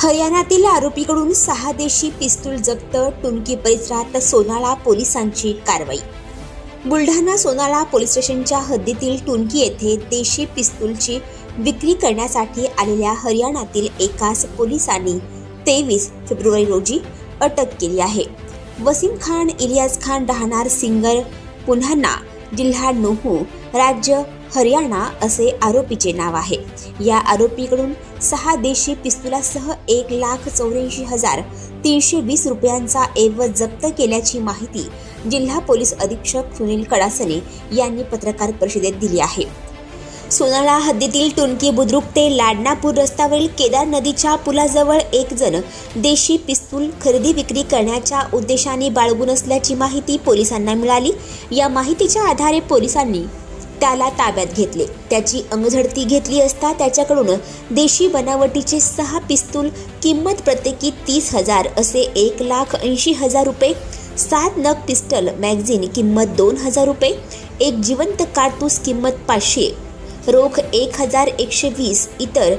हरियाणातील आरोपीकडून सहा देशी पिस्तूल जप्त टुनकी परिसरात सोनाळा पोलिसांची कारवाई. बुलढाणा सोनाळा पोलीस स्टेशनच्या हद्दीतील टुनकी येथे देशी पिस्तूलची विक्री करण्यासाठी आलेल्या हरियाणातील एकाच पोलिसांनी तेवीस फेब्रुवारी रोजी अटक केली आहे. वसीम खान इलियास खान राहणार सिंगर पुन्हाना जिल्हा नोहू राज्य हरियाणा असे आरोपीचे नाव आहे. या आरोपीकडून सहा देशी पिस्तुलासह एक लाख चौऱ्याऐंशी हजार तीनशे वीस रुपयांचा एवज जप्त केल्याची माहिती जिल्हा पोलीस अधीक्षक सुनील कडासने यांनी पत्रकार परिषदेत दिली आहे. सोनाळा हद्दीतील टुनकी बुद्रुक ते लाडनापूर रस्त्यावरील केदार नदीच्या पुलाजवळ एक जण देशी पिस्तूल खरेदी विक्री करण्याच्या उद्देशाने बाळगून असल्याची माहिती पोलिसांना मिळाली. या माहितीच्या आधारे पोलिसांनी त्याला ताब्यात घेतले. त्याची अंगझडती घेतली असता त्याच्याकडून देशी बनावटीचे सहा पिस्तूल किंमत प्रत्येकी तीस हजार असे एक लाख ऐंशी हजार रुपये सात नग पिस्टल मॅगझिन किंमत दोन हजार रुपये एक जिवंत कारतूस किंमत पाचशे रोख एक हजार एकशे वीस इतर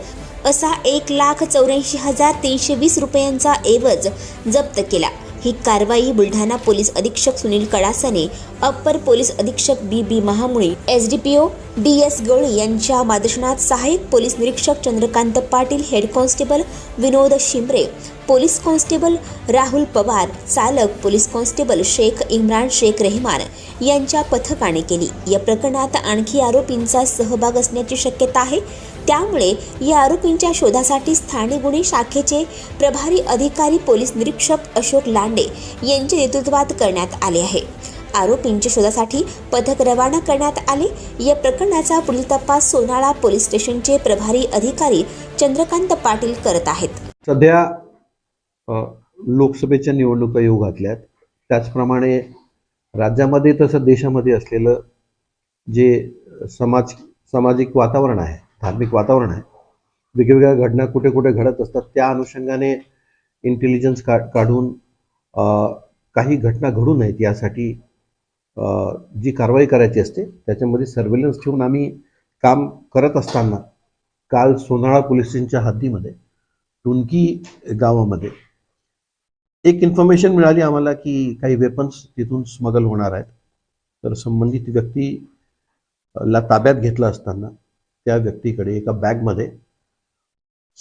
असा एक लाख चौऱ्याऐंशी हजार तीनशे वीस रुपयांचा एवज जप्त केला. ही कारवाई बुलढाणा पोलीस अधीक्षक सुनील कडासने अप्पर पोलीस अधीक्षक B B Mahamule S D P O D S Gawali यांच्या मार्गदर्शनात सहाय्यक पोलीस निरीक्षक Chandrakant Patil head constable Vinod Shimbare police constable Rahul Pawar चालक पोलीस कॉन्स्टेबल शेख इम्रान शेख रेहमान यांच्या पथकाने केली. या प्रकरणात आणखी आरोपींचा सहभाग असण्याची शक्यता आहे. त्यामुळे या आरोपींच्या शोधासाठी स्थानिक गुन्हे शाखेचे प्रभारी अधिकारी पोलीस निरीक्षक अशोक लांडे यांच्या नेतृत्वात करण्यात आले आहे. आरोपींच्या शोधासाठी पथक रवाना करण्यात आले. या प्रकरणाचा पुढील तपास सोनाळा पोलीस स्टेशनचे प्रभारी अधिकारी चंद्रकांत पाटील करत आहेत. सध्या लोकसभेच्या निवडणुका येऊ घातल्यात. त्याचप्रमाणे राज्यामध्ये तसं देशामध्ये असलेलं जे समाज सामाजिक वातावरण आहे धार्मिक वातावरण आहे. वेगवेगळ्या घटना कुठे कुठे घडत असतात त्या अनुषंगाने इंटेलिजन्स का काढून काही घटना घडू नयेत यासाठी जी कारवाई करायची असते त्याच्यामध्ये सर्वेलन्स ठेवून आम्ही काम करत असताना काल सोनाळा पोलीस स्टेशनच्या हद्दीमध्ये टुनकी गावामध्ये एक इन्फॉर्मेशन मिळाली आम्हाला की काही वेपन्स तिथून स्मगल होणार आहेत. तर संबंधित व्यक्ती ला ताब्यात घेतलं असताना त्या व्यक्तीकडे एका बॅगमध्ये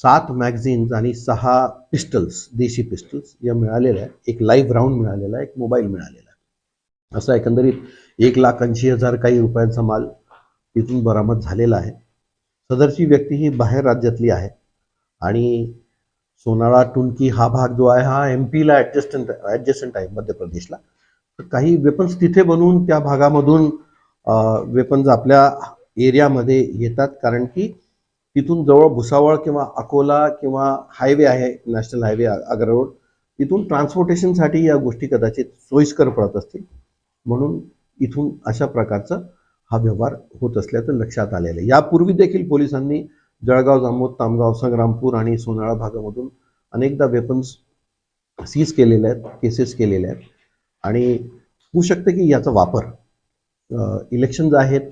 सात मॅगझिन्स आणि सहा पिस्टल्स देशी पिस्टल्स या मिळालेल्या आहेत एक लाईव्ह राऊंड मिळालेला आहे एक मोबाईल मिळालेला. आहे असा एकंदरीत एक लाख ऐंशी हजार काही रुपयांचा माल तिथून बरामद झालेला आहे. सदरची व्यक्ती ही बाहेर राज्यातली आहे आणि सोनाळा टुनकी हा भाग जो आहे हा एम पीला ॲडजस्टंट ॲडजस्टंट आहे मध्य प्रदेशला. तर काही वेपन्स तिथे बनवून त्या भागामधून वेपन्स आपल्या एरियामध्ये येतात कारण की तिथून जवळ भुसावळ किंवा अकोला किंवा हायवे आहे नॅशनल हायवे आग्रा रोड. तिथून ट्रान्सपोर्टेशनसाठी या गोष्टी कदाचित सोयीस्कर पडत असतील. म्हणून इथून अशा प्रकारचा हा व्यवहार होत असल्याचं लक्षात आलेलं आहे. यापूर्वी देखील पोलिसांनी जळगाव जामोद तामगाव संग्रामपूर आणि सोनाळा भागामधून अनेकदा वेपन्स सीज केलेले आहेत केसेस केलेल्या आहेत. आणि होऊ शकते की याचा वापर इलेक्शन्स आहेत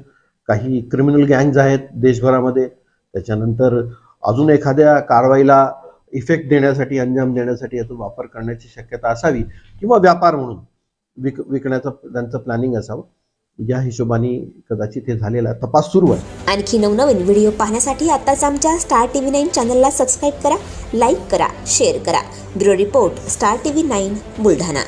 काही क्रिमिनल गँग्ज आहेत देशभरामध्ये. त्याच्यानंतर अजून एखाद्या कारवाईला इफेक्ट देण्यासाठी अंजाम देण्यासाठी याचा वापर करण्याची शक्यता असावी किंवा व्यापार म्हणून विक विकण्याचं त्यांचं प्लॅनिंग असावं. या हिशोबाने कदाचित हे झालेला तपास सुरू आहे. आणखी नवनवीन व्हिडिओ पाहण्यासाठी आताच आमच्या स्टार टीव्ही नाईन चॅनलला सबस्क्राईब करा लाईक करा शेअर करा. Bureau report star TV nine Buldhana.